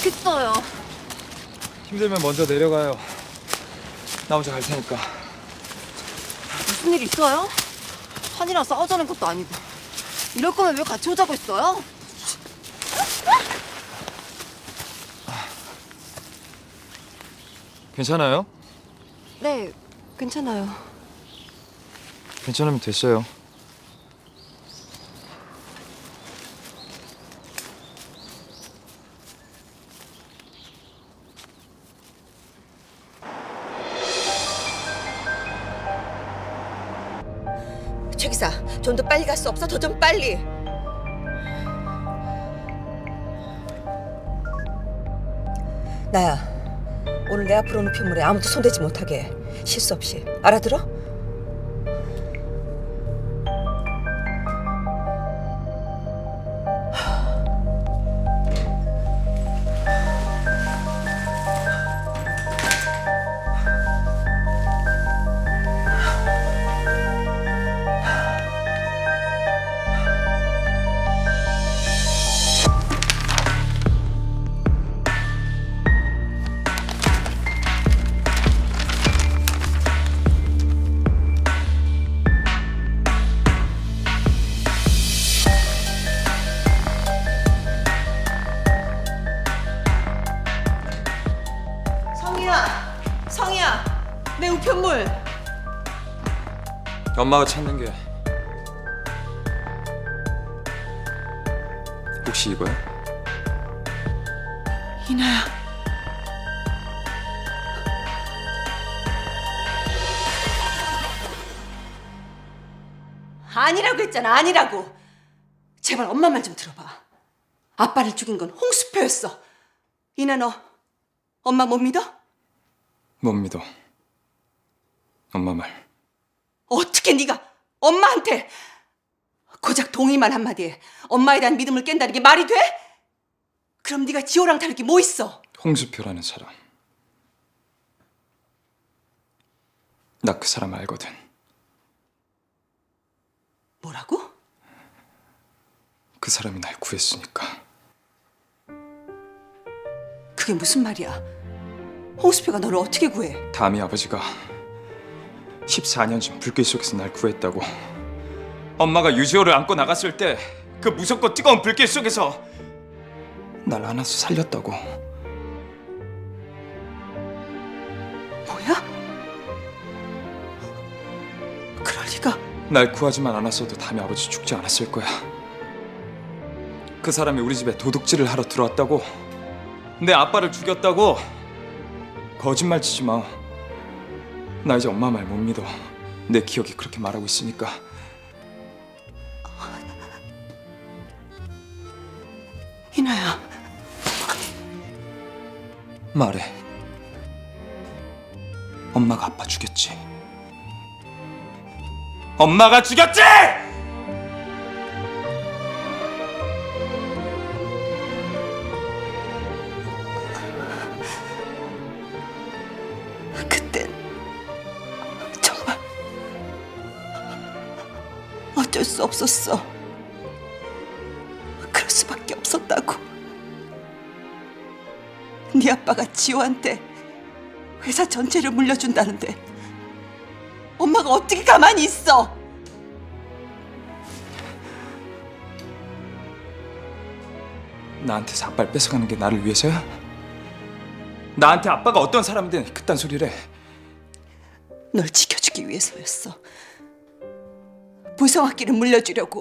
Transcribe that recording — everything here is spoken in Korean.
힘들었어요. 힘들면 먼저 내려가요. 나 혼자 갈 테니까. 무슨 일 있어요? 한이랑 싸우자는 것도 아니고. 이럴 거면 왜 같이 오자고 했어요? 괜찮아요? 네, 괜찮아요. 괜찮으면 됐어요. 최 기사, 좀 더 빨리 갈 수 없어? 더 좀 빨리. 나야, 오늘 내 앞으로 오는 편물에 아무도 손대지 못하게 실수 없이 알아들어? 내 우편물. 엄마가 찾는 게 혹시 이거야? 이나야. 아니라고 했잖아, 아니라고. 제발 엄마 말 좀 들어봐. 아빠를 죽인 건 홍수표였어. 이나 너 엄마 못 믿어? 못 믿어. 엄마 말. 어떻게 네가 엄마한테 고작 동의만 한마디에 엄마에 대한 믿음을 깬다는 게 말이 돼? 그럼 네가 지호랑 다를 게 뭐 있어? 홍수표라는 사람. 나 그 사람 알거든. 뭐라고? 그 사람이 날 구했으니까. 그게 무슨 말이야? 홍수표가 너를 어떻게 구해? 다미 아버지가 14년 전 불길 속에서 날 구했다고. 엄마가 유지호를 안고 나갔을 때 그 무섭고 뜨거운 불길 속에서 날 안아서 살렸다고. 뭐야? 그럴 리가 날 구하지만 않았어도 다미 아버지 죽지 않았을 거야. 그 사람이 우리 집에 도둑질을 하러 들어왔다고. 내 아빠를 죽였다고. 거짓말 치지 마. 나 이제 엄마 말 못 믿어. 내 기억이 그렇게 말하고 있으니까. 이나야 말해. 엄마가 아빠 죽였지. 엄마가 죽였지! 어쩔 수 없었어. 그럴 수밖에 없었다고. 네 아빠가 지호한테 회사 전체를 물려준다는데 엄마가 어떻게 가만히 있어? 나한테서 아빠를 뺏어가는 게 나를 위해서야? 나한테 아빠가 어떤 사람인데 그딴 소리를 해. 널 지켜주기 위해서였어. 부성학기를 물려주려고.